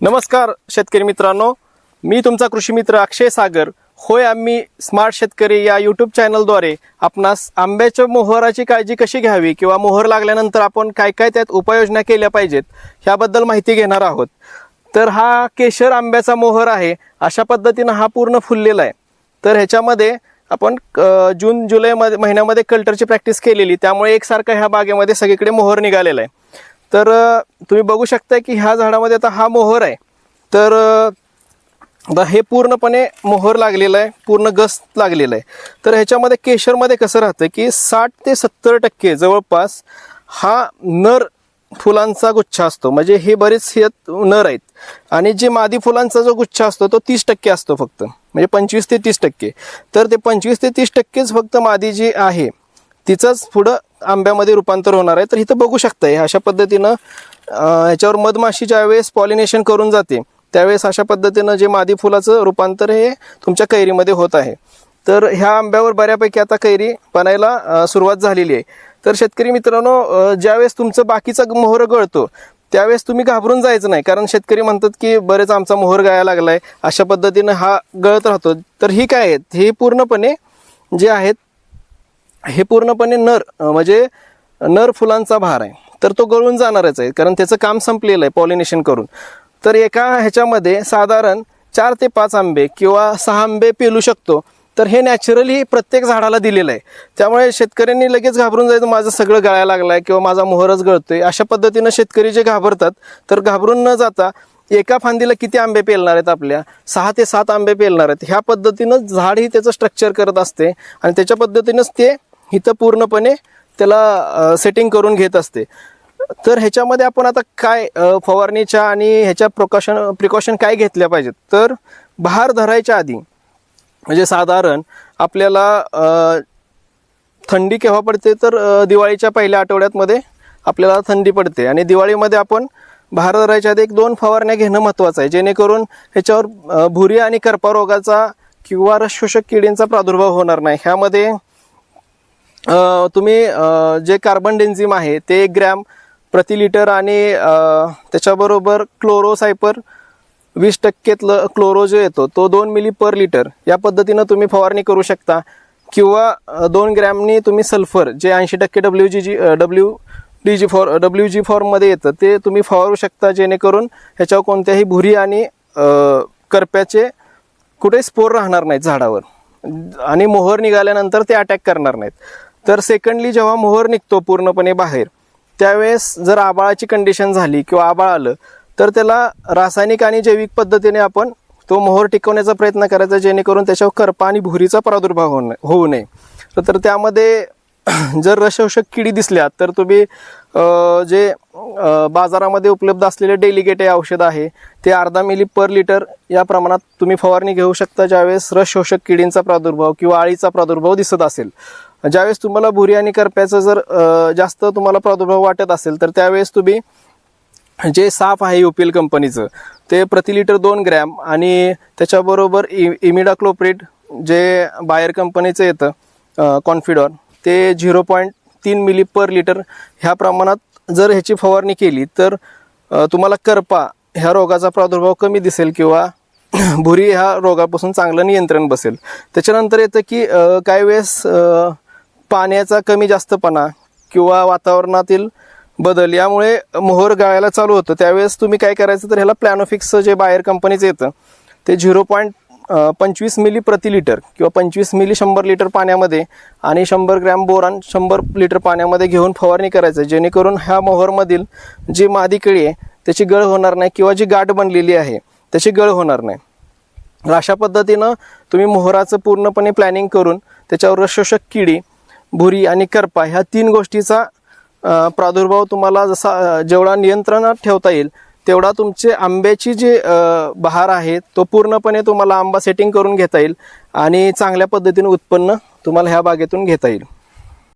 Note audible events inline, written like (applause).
नमस्कार शेतकरी मित्रांनो. मी तुमचा कृषी मित्र अक्षय सागर. होय आम्ही स्मार्ट शेतकरी या यूट्यूब चॅनलद्वारे आपणास आंब्याच्या मोहराची काळजी कशी घ्यावी किंवा मोहर लागल्यानंतर आपण काय काय त्यात उपाययोजना केल्या पाहिजेत ह्याबद्दल माहिती घेणार आहोत. तर हा केशर आंब्याचा मोहर आहे. अशा पद्धतीनं हा पूर्ण फुललेला आहे. तर ह्याच्यामध्ये आपण जून जुलै महिन्यामध्ये कल्टरची प्रॅक्टिस केलेली. त्यामुळे एकसारखा ह्या बागेमध्ये सगळीकडे मोहर निघालेला आहे. तर तुम्ही बघू शकता की ह्या झाडामध्ये आता हा मोहर आहे. तर आता हे पूर्णपणे मोहर लागलेलं आहे पूर्ण गस लागलेलं आहे. तर ह्याच्यामध्ये केशरमध्ये कसं राहतं की साठ ते सत्तर टक्के जवळपास हा नर फुलांचा गुच्छ असतो. म्हणजे हे बरेच हे नर आहेत. आणि जे मादी फुलांचा जो गुच्छा असतो तो तीस टक्के असतो फक्त. म्हणजे पंचवीस ते तीस टक्के. तर ते पंचवीस ते तीस टक्केच फक्त मादी जी आहे तिचंच पुढं आंब्यामध्ये रूपांतर होणार आहे तर इथं बघू शकताय अशा पद्धतीनं याच्यावर ह्याच्यावर मधमाशी ज्यावेळेस पॉलिनेशन करून जाते त्यावेळेस अशा पद्धतीनं जे मादी फुलाचं रूपांतर हे तुमच्या कैरीमध्ये होत आहे. तर ह्या आंब्यावर बऱ्यापैकी आता कैरी बनायला सुरुवात झालेली आहे. तर शेतकरी मित्रांनो ज्यावेळेस तुमचं बाकीचा मोहर गळतो त्यावेळेस तुम्ही घाबरून जायचं नाही कारण शेतकरी म्हणतात की बरेच आमचा मोहर गाया लागलाय अशा पद्धतीनं हा गळत राहतो. तर ही काय आहेत? हे पूर्णपणे जे आहेत हे पूर्णपणे नर म्हणजे नर फुलांचा भार आहे. तर तो गळून जाणारच आहे कारण त्याचं काम संपलेलं आहे पॉलिनेशन करून. तर एका ह्याच्यामध्ये साधारण चार ते पाच आंबे किंवा सहा आंबे पेलू शकतो. तर हे नॅचरली प्रत्येक झाडाला दिलेलं आहे. त्यामुळे शेतकऱ्यांनी लगेच घाबरून जायचं माझं सगळं गळायला आहे किंवा माझा मोहरच गळतोय अशा पद्धतीनं शेतकरी जे घाबरतात तर घाबरून न जाता एका फांदीला किती आंबे पेलणार आहेत आपल्या? सहा ते सात आंबे पेलणार आहेत. ह्या पद्धतीनं झाड ही त्याचं स्ट्रक्चर करत असते आणि त्याच्या पद्धतीनंच ते इथं पूर्णपणे त्याला सेटिंग करून घेत असते. तर ह्याच्यामध्ये आपण आता काय फवारणीच्या आणि ह्याच्या प्रिकॉशन प्रिकॉशन काय घेतल्या पाहिजेत? तर बहार धरायच्या आधी म्हणजे साधारण आपल्याला थंडी केव्हा पडते? तर दिवाळीच्या पहिल्या आठवड्यातमध्ये आपल्याला थंडी पडते. आणि दिवाळीमध्ये आपण बहार धरायच्या आधी एक दोन फवारण्या घेणं महत्त्वाचं आहे. जेणेकरून ह्याच्यावर भुरी आणि करपा रोगाचा किंवा रसशोषक किडींचा प्रादुर्भाव होणार नाही. ह्यामध्ये तुम्ही जे कार्बन डेन्झिम आहे ते एक ग्रॅम प्रति लिटर आणि त्याच्याबरोबर क्लोरोसायपर वीस टक्केतलं क्लोरो जो येतो तो दोन मिली पर लिटर या पद्धतीनं तुम्ही फवारणी करू शकता. किंवा दोन ग्रॅमनी तुम्ही सल्फर जे ऐंशी टक्के W G G W D G for W G फॉर्ममध्ये येतं ते तुम्ही फवारू शकता जेणेकरून ह्याच्यावर कोणत्याही भुरी आणि करप्याचे कुठे स्पोर राहणार नाहीत झाडावर. आणि मोहर निघाल्यानंतर ते अटॅक करणार नाहीत. तर सेकंडली जेव्हा मोहर निघतो पूर्णपणे बाहेर त्यावेळेस जर आबाळाची कंडिशन झाली किंवा आबाळ आलं तर त्याला रासायनिक आणि जैविक पद्धतीने आपण तो मोहर टिकवण्याचा प्रयत्न करायचा जेणेकरून त्याच्यावर करपा आणि भुरीचा प्रादुर्भाव होऊ नये होऊ नये. तर- त्यामध्ये (clears throat) जर रसशोषक किडी दिसल्या तर तुम्ही जे बाजारामध्ये उपलब्ध असलेले डेलिगेट हे औषध आहे. ते अर्धा मिली पर लिटर या प्रमाणात तुम्ही फवारणी घेऊ शकता ज्यावेळेस रसशोषक किडींचा प्रादुर्भाव किंवा आळीचा प्रादुर्भाव दिसत असेल. ज्यावेळेस तुम्हाला भुरी आणि करप्याचं जर जास्त तुम्हाला प्रादुर्भाव वाटत असेल तर त्यावेळेस तुम्ही जे साफ आहे युपीएल कंपनीचं ते प्रति लिटर दोन ग्रॅम आणि त्याच्याबरोबर इ इमिडाक्लोप्रेट जे बायर कंपनीचं येतं कॉन्फिडॉन ते झिरो पॉईंट तीन मिली पर लिटर ह्या प्रमाणात जर ह्याची फवारणी केली तर तुम्हाला करपा ह्या रोगाचा प्रादुर्भाव कमी दिसेल किंवा (clears throat) भुरी ह्या रोगापासून चांगलं नियंत्रण बसेल. त्याच्यानंतर येतं की काही वेळेस पाण्याचा कमी जास्तपणा किंवा वातावरणातील बदल यामुळे मोहर गाळायला चालू होतं. त्यावेळेस तुम्ही काय करायचं तर ह्याला प्लॅनोफिक्सचं जे बाहेर कंपनीचं येतं ते झिरो पॉईंट पंचवीस मिली प्रति लिटर किंवा पंचवीस मिली शंभर लिटर पाण्यामध्ये आणि शंभर ग्रॅम बोरान शंभर लिटर पाण्यामध्ये घेऊन फवारणी करायचं जेणेकरून ह्या मोहरमधील जी मादी केळी आहे त्याची गळ होणार नाही किंवा जी गाठ बनलेली आहे त्याची गळ होणार नाही. तर अशा पद्धतीनं तुम्ही मोहराचं पूर्णपणे प्लॅनिंग करून त्याच्यावर रसशोषक किडी भुरी आणि करपा ह्या तीन गोष्टीचा प्रादुर्भाव तुम्हाला जसा जेवढा नियंत्रणात ठेवता येईल तेवढा तुमचे आंब्याची जी बहार आहे तो पूर्णपणे तुम्हाला आंबा सेटिंग करून घेता येईल आणि चांगल्या पद्धतीने उत्पन्न तुम्हाला ह्या बागेतून घेता येईल.